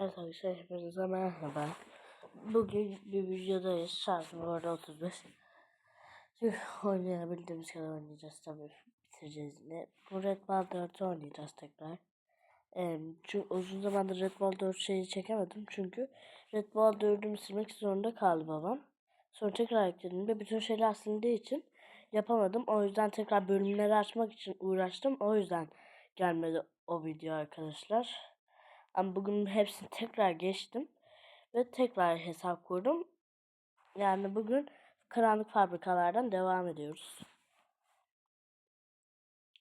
Evet arkadaşlar hepinize merhaba. Bugün bir videodayız. Şarjım bu arada 35. Şimdi oynayabildiğimiz kadar oynayacağız tabii. Bitireceğiz yine. Bu Red Ball 4'ü oynayacağız tekrar. Ee, çünkü uzun zamandır Red Ball 4 şeyi çekemedim. Çünkü Red Ball 4'ümü silmek zorunda kaldı babam. Sonra tekrar eklediğimde bütün şeyler silindiği için yapamadım. O yüzden tekrar bölümleri açmak için uğraştım. O yüzden gelmedi o video arkadaşlar. Ama bugün hepsini tekrar geçtim. Ve tekrar hesap kurdum. Yani bugün karanlık fabrikalardan devam ediyoruz.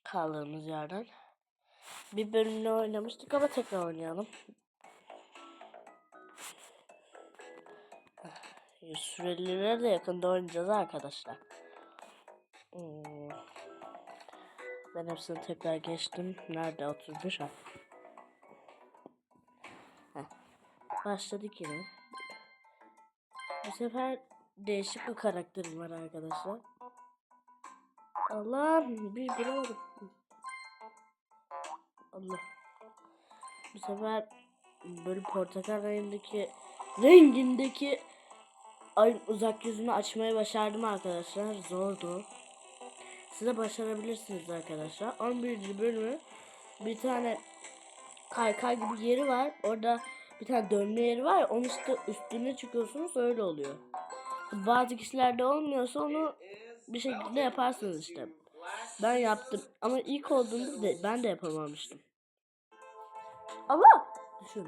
Kaldığımız yerden. Bir bölümde oynamıştık ama tekrar oynayalım. Sürelilere de yakında oynayacağız arkadaşlar. Hmm. Ben hepsini tekrar geçtim. Nerede? 31 ha. Başladık yine. Bu sefer değişik bir karakterim var arkadaşlar. Allah bir bulamadım. Allah. Bu sefer böyle portakal rengindeki rengindeki ayın uzak yüzünü açmayı başardım arkadaşlar. Zordu. Siz de başarabilirsiniz arkadaşlar. 11. bölümü bir tane kaykay gibi yeri var. Orada bir tane dönme yeri var. Onun işte üstüne çıkıyorsunuz öyle oluyor. Bazı kişilerde olmuyorsa onu bir şekilde yaparsınız işte. Ben yaptım ama ilk olduğunda de ben de yapamamıştım. Allah! Düşün.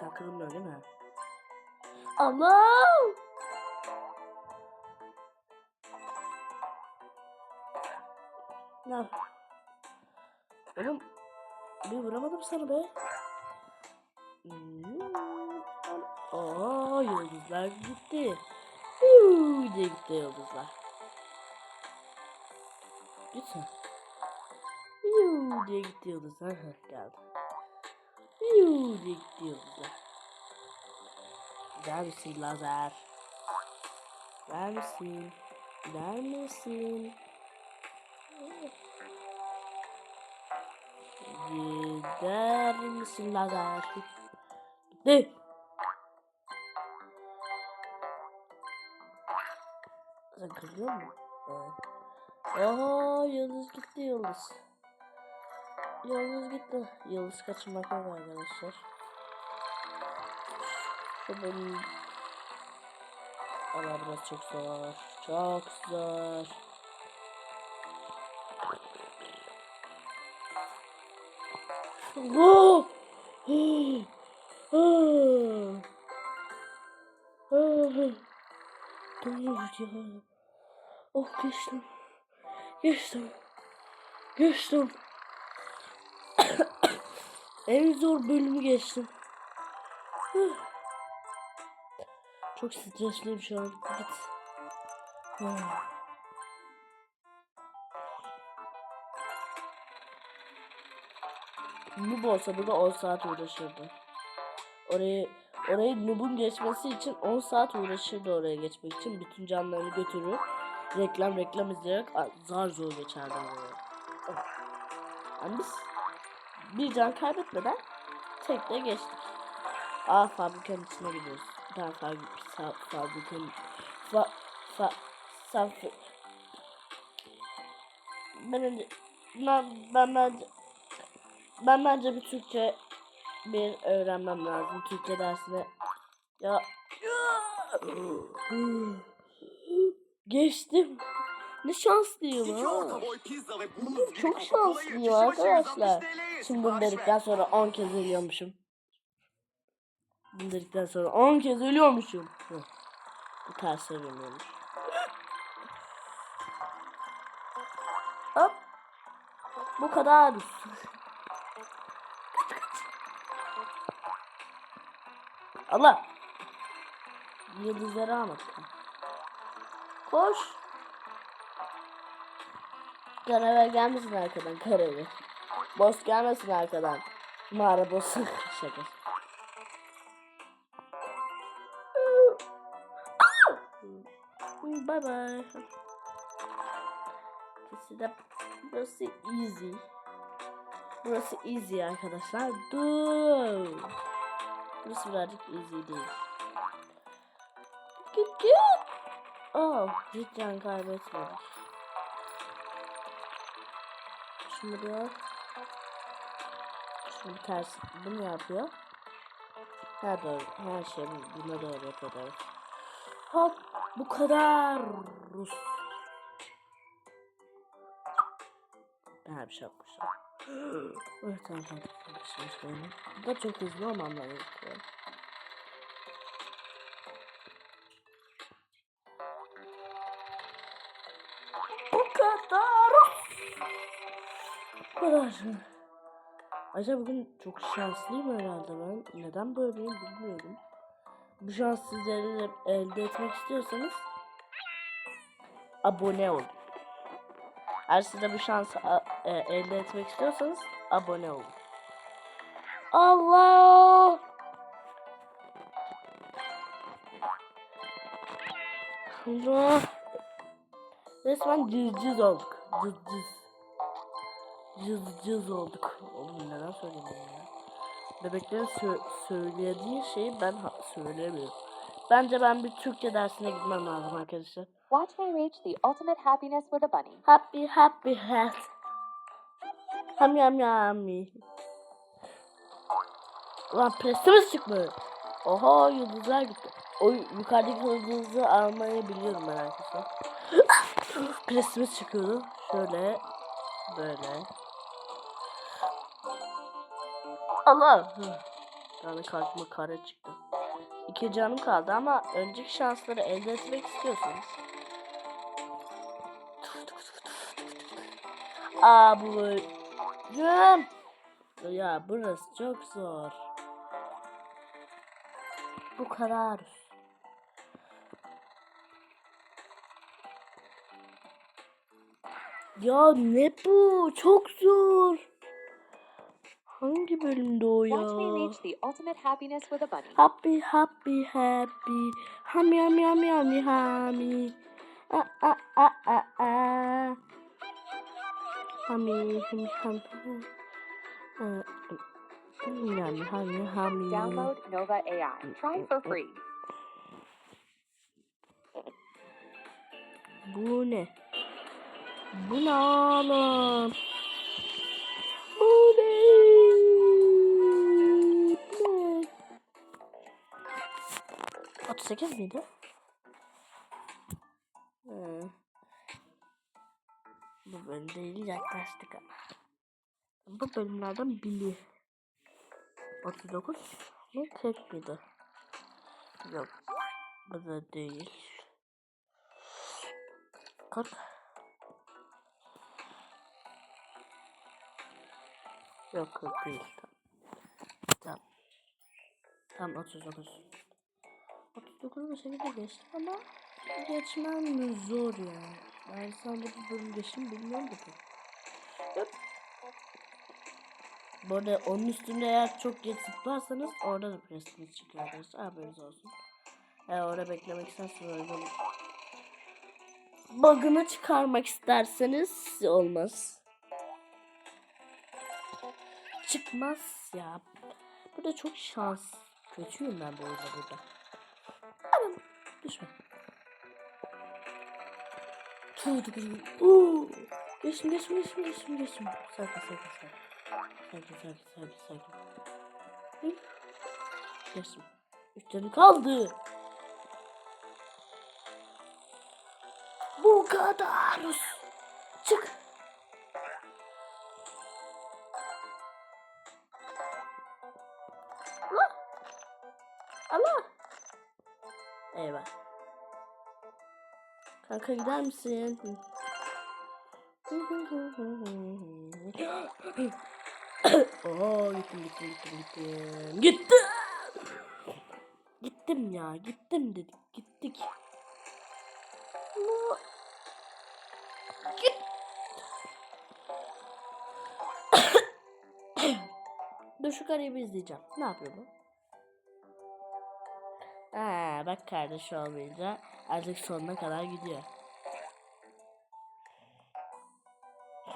Sen kırılmıyor değil mi? Allah! Ne? Oğlum bir vuramadım sana be. Hmm. Aa yıldızlar gitti. Huu diye gitti yıldızlar. Git sen. Huu diye gitti yıldızlar. Geldi. Huu diye gitti yıldızlar. Gider misin lazer? Gider misin? Gider misin? Gider misin lazer? Gitti. Sen kızıyor musun? Evet. Oha yıldız gitti yıldız. Yıldız gitti. Yıldız kaçırmak yok arkadaşlar. Şu benim... Allah biraz çok zor. Çok zor. Oh! Donmuş ya. Oh geçtim. Geçtim. Geçtim. en zor bölümü geçtim. Çok stresliyim şu an. Git. Oh. Noob olsa burada 10 saat uğraşırdı. Orayı orayı Noob'un geçmesi için 10 saat uğraşırdı oraya geçmek için. Bütün canlarını götürür. Reklam reklam izleyerek zar zor geçerdi oraya. Oh. Yani biz bir can kaybetmeden tekte geçtik. Aa fabrikanın içine gidiyoruz. Tane fabrika, fabrikanın fa, fa, fa, ben önce ben, ben bence ben bence bir Türkçe bir öğrenmem lazım. Türkçe dersine. Ya. Geçtim. Ne şanslıyım ha. Çok şanslıyım arkadaşlar. Şimdi bunu dedikten sonra 10 kez ölüyormuşum. Bunu dedikten sonra 10 kez ölüyormuşum. Bu ters ölüyormuş. Hop. Bu kadar. Allah. Yıldızları almak. Koş. Karaver gelmesin arkadan karaver. Boss gelmesin arkadan. Mağara boss'u şaka. bye bye. De burası easy. Burası easy arkadaşlar. Dur. Burası birazcık easy değil. Git git. Oh, cidden kaybetmedik. Şimdi buraya Şimdi ters bunu yapıyor. Ha doğru. Her şey buna doğru yapıyor. Hop bu kadar. Rus. Ben bir şey yapmışım. Evet arkadaşlar benim. Da çok hızlı olmam gerekiyor. Bu kadar. Bu kadar. Acaba bugün çok şanslıyım herhalde ben. Neden böyleyim bilmiyorum. Bu şans sizleri de elde etmek istiyorsanız abone olun. Eğer siz de bu şansı a- e, elde etmek istiyorsanız abone olun. Allah! Allah! Resmen cız cız olduk. Cız cız. Cız cız olduk. Oğlum neden söylemiyorum ya? Bebeklerin sö- söylediği şeyi ben söylemiyorum. Bence ben bir Türkçe dersine gitmem lazım arkadaşlar. Watch me reach the ultimate happiness with a bunny. Happy happy hat. Ham yam yami. Ulan presimiz çıkmıyor. Oha yıldızlar gitti. O yukarıdaki yıldızı almayı biliyorum ben arkadaşlar. presimiz çıkıyordu. Şöyle. Böyle. Allah. Yani karşıma kare çıktı. İki canım kaldı ama önceki şansları elde etmek istiyorsanız Aa bu Cem. Ya burası çok zor. Bu kadar. Ya ne bu? Çok zor. Hangi bölümde o ya? Watch me reach the ultimate happiness with a bunny. Happy happy happy. Ham yam yam yam hami. A a a a a. Hami hami ham. ham. Yummy, hami hami. Download Nova AI. Try for free. Bu ne? Bu ne oğlum? Bu ne? Bu ne? 38 miydi? Hı. Bu bölüm değil yaklaştık ama. Bu bölümlerden biri. 39 mu 40 mıydı? Yok. Bu da değil. 40 Yok 40 değil. Tamam. Tamam 39. 39 bu şekilde ama geçmem zor ya. Ben sadece bu bölüm geçtim bilmiyorum pek. Yok. Bu arada onun üstünde eğer çok geç zıplarsanız orada da presiniz çıkıyor arkadaşlar. Haberiniz olsun. Eğer orada beklemek isterseniz oradan bug'ını çıkarmak isterseniz olmaz. Çıkmaz ya. Burada çok şans. Kötüyüm ben bu oyunda burada. Anam düşme. Tuğdu kızım. Oo. Geçtim geçtim geçtim geçtim geçtim. Sakin sakin sakin. Sakin sakin sakin sakin. Hı? Üç canı kaldı. Bu kadar. Çık. Kanka gider misin? Oo gittim gittim gittim gittim. Gittim. Gittim ya gittim dedik gittik. Git. Dur şu kareyi izleyeceğim. Ne yapıyor bu? Ha, bak kardeş olmayınca artık sonuna kadar gidiyor.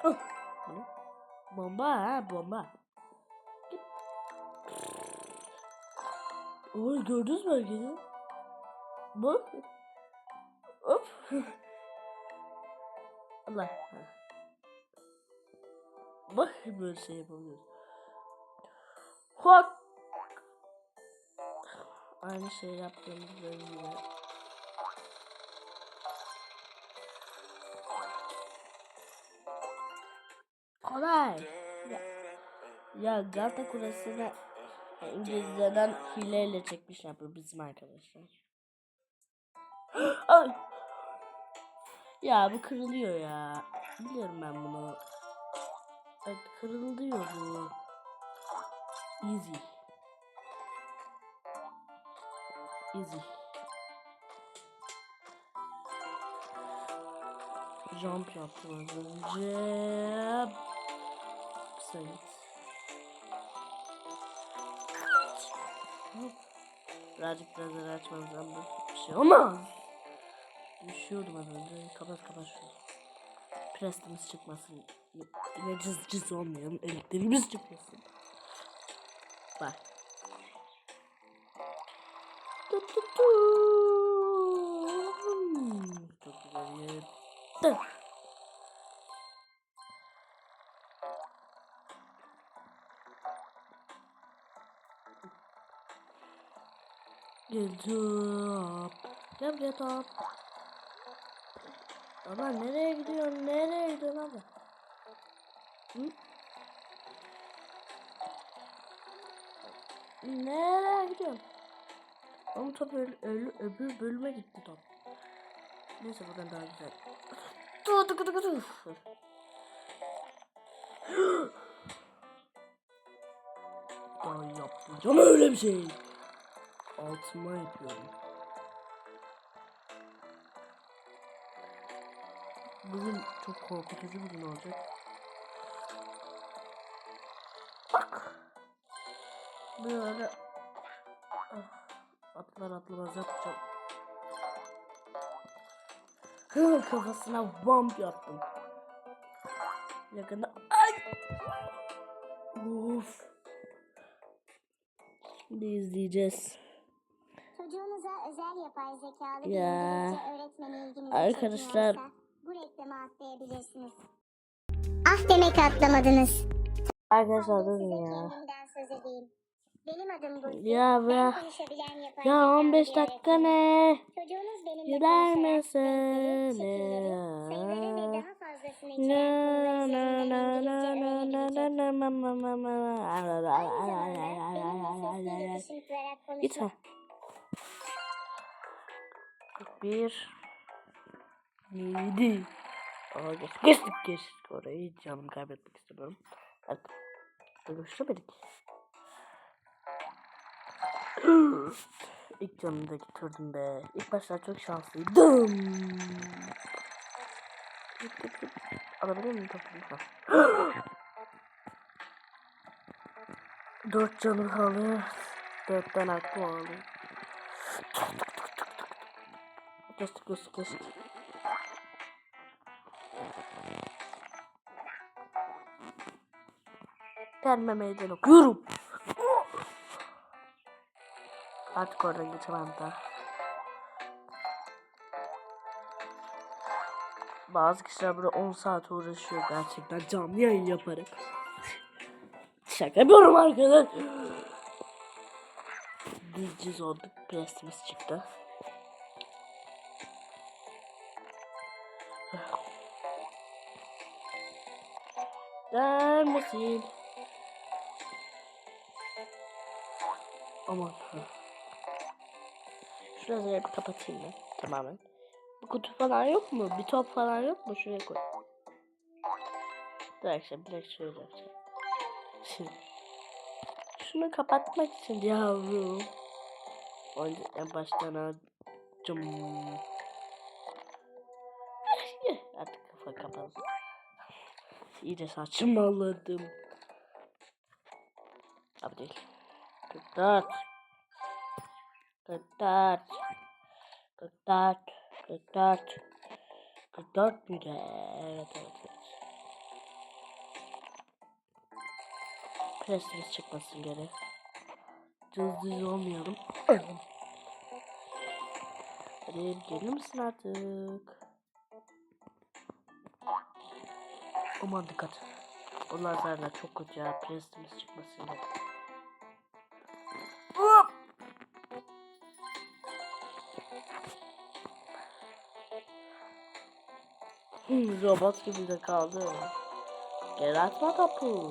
Bu? Bomba ha bomba. Oy gördünüz mü hareketi? Bak. Hop. Allah. Bak böyle şey yapamıyoruz. Hop. Aynı şey yaptığımızda yine. Kolay. Ya, ya Galata Kulesi'ne İngilizce'den hileyle çekmişler bu bizim arkadaşlar. Ya bu kırılıyor ya. Biliyorum ben bunu. Evet, kırılıyor bu. Easy. Easy. Jump yaptım az önce. Sayın. Hop. Birazcık biraz açmamızdan bir şey olmaz. Düşüyordum az önce. Kapat kapat şunu. Prestimiz çıkmasın. Yine cız cız olmayalım. Elektriğimiz çıkmasın. Bak. Gel top. Gel buraya top. Baba nereye gidiyorsun? Nereye gidiyorsun abi? Hı? Nereye gidiyorsun? Oğlum top öbür bölüme gitti top. Neyse buradan daha güzel. Dur dur dur dur. Daha yapmayacağım öyle bir şey. Altıma yapıyorum. Bugün çok korkutucu bir gün olacak. Bak. Böyle ah, atlar atlamaz yapacağım. Kafasına bump yaptım. Yakında ay. Uf. Şimdi izleyeceğiz. Çocuğunuza özel yapay zekalı Ya. Öğretmeni Arkadaşlar. bu reklamı atlayabilirsiniz. Ah demek atlamadınız. Arkadaşlar durun ya. Benim adım Burcu. Ya yapay Ya zekalı 15 bir dakika ne? Çocuğunuz benimle Gider misin? Na konular na üzerinden na İngilizce na na na öğrenebilecek. na na na na na. Bir. Yedi. Aa, geç, geçtik geçtik orayı. Hiç canımı kaybetmek istemiyorum. Bak. Görüşemedik. İlk canımı da getirdim be. İlk başta çok şanslıydım. Git git git. Alabilir miyim? Dört canım kaldı. Dörtten hakkım oldu. Geçtik geçtik geçtik. Gelme meydan okuyorum. Artık oradan geçemem daha. Bazı kişiler burada 10 saat uğraşıyor gerçekten canlı yayın yaparak. Şaka yapıyorum arkadaş. Dizciz olduk. Prestimiz çıktı. Gelmesin. Aman. ha. Şuraları bir kapatayım ben tamamen. Bu kutu falan yok mu? Bir top falan yok mu? Şuraya koy. Dur akşam direkt şöyle yapacağım. Şimdi. Şunu kapatmak için yavrum. Önce en baştan alacağım. İyice saçmaladım. Abi değil. 44. 44. 44. 44. 44 müydü? Evet evet. evet. presimiz çıkmasın geri. Düz olmayalım. Hadi gelir misin artık? Aman dikkat. O lazerler çok kötü ya. Presimiz çıkmasın. Hop! Hmm, robot gibi de kaldı. Gel atma topu.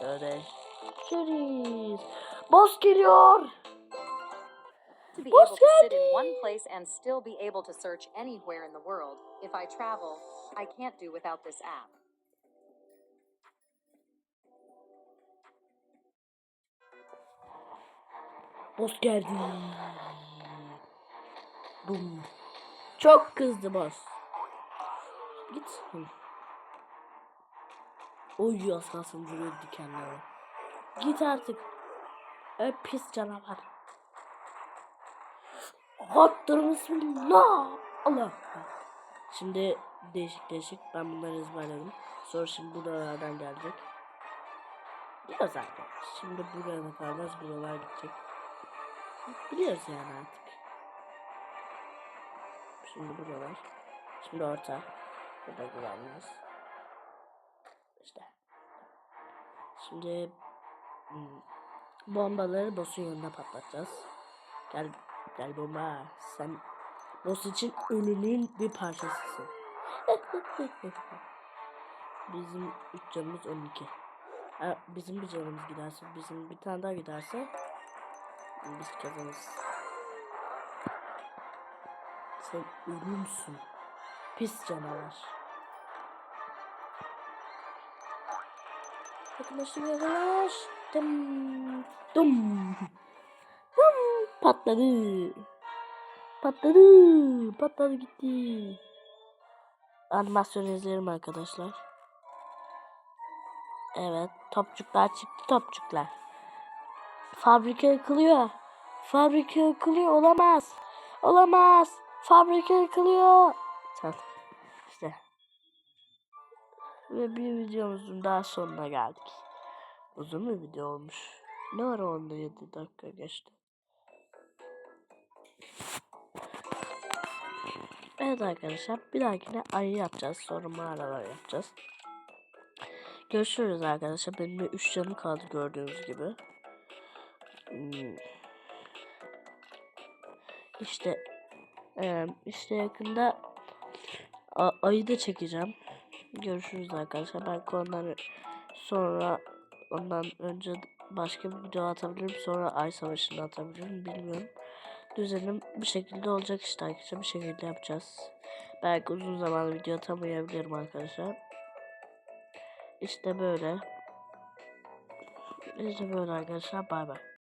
Görüşürüz. Boss geliyor. To be Boss able to sit in geldi. one place and still be able to search anywhere in the world, if I travel, I can't do without this app. Boss geldi. Bum. Çok kızdı boss. Git. Oy az kalsın vuruyor dikenleri. Git artık. Öp pis canavar. Hattır bismillah. Allah. Şimdi değişik değişik ben bunları ezberledim. Sonra şimdi buralardan gelecek. Biliyoruz artık. Şimdi buraya kalmaz buralar gidecek. Biliyoruz yani artık. Şimdi buralar. Şimdi orta. Burada güvenliyiz. İşte. Şimdi hmm, bombaları boss'un yanında patlatacağız. Gel gel bomba. Sen boss için ölünün bir parçasısın. Bizim üç canımız 12. Ha, bizim bir canımız giderse, bizim bir tane daha giderse biz kazanırız. Sen ölümsün. Pis canavar. Yakınlaştım yakınlaştım. Dum. Dum. Patladı. Patladı. Patladı gitti. Animasyon izleyelim arkadaşlar. Evet. Topçuklar çıktı topçuklar. Fabrika yıkılıyor. Fabrika yıkılıyor. Olamaz. Olamaz. Fabrika yıkılıyor. Sen işte. Ve bir videomuzun daha sonuna geldik. Uzun bir video olmuş. Ne ara onda 7 dakika geçti. Evet arkadaşlar bir dahakine ayı yapacağız. Sonra mağaralar yapacağız. Görüşürüz arkadaşlar. Benim de 3 canım kaldı gördüğünüz gibi. Hmm. İşte işte yakında ayı da çekeceğim. Görüşürüz arkadaşlar. Belki onları sonra ondan önce başka bir video atabilirim. Sonra ay savaşını atabilirim. Bilmiyorum. Düzenim bir şekilde olacak işte arkadaşlar. Bir şekilde yapacağız. Belki uzun zaman video atamayabilirim arkadaşlar. İşte böyle. İşte böyle arkadaşlar. Bay bay.